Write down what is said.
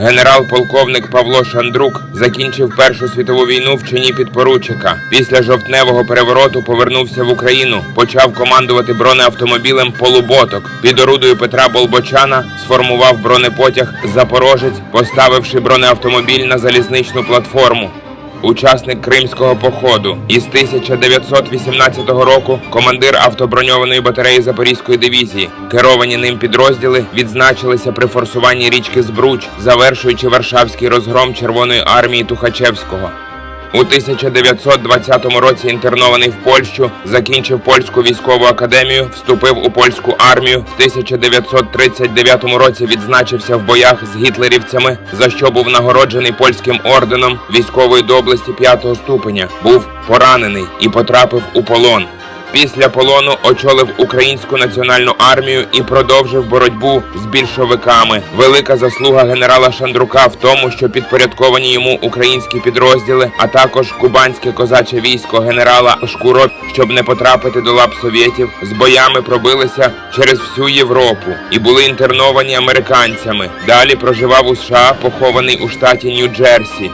Генерал-полковник Павло Шандрук закінчив Першу світову війну в чині підпоручика. Після жовтневого перевороту повернувся в Україну, почав командувати бронеавтомобілем Полуботок. Під орудою Петра Болбочана сформував бронепотяг Запорожець, поставивши бронеавтомобіль на залізничну платформу. Учасник кримського походу із 1918 року командир автоброньованої батареї Запорізької дивізії. Керовані ним підрозділи відзначилися при форсуванні річки Збруч, завершуючи Варшавський розгром Червоної армії Тухачевського. У 1920 році інтернований в Польщу, закінчив польську військову академію, вступив у польську армію. В 1939 році відзначився в боях з гітлерівцями, за що був нагороджений польським орденом військової доблесті п'ятого ступеня. Був поранений і потрапив у полон. Після полону очолив українську національну армію і продовжив боротьбу з більшовиками. Велика заслуга генерала Шандрука в тому, що підпорядковані йому українські підрозділи, а також кубанське козаче військо генерала Шкуро, щоб не потрапити до лап совєтів, з боями пробилися через всю Європу і були інтерновані американцями. Далі проживав у США, похований у штаті Нью-Джерсі.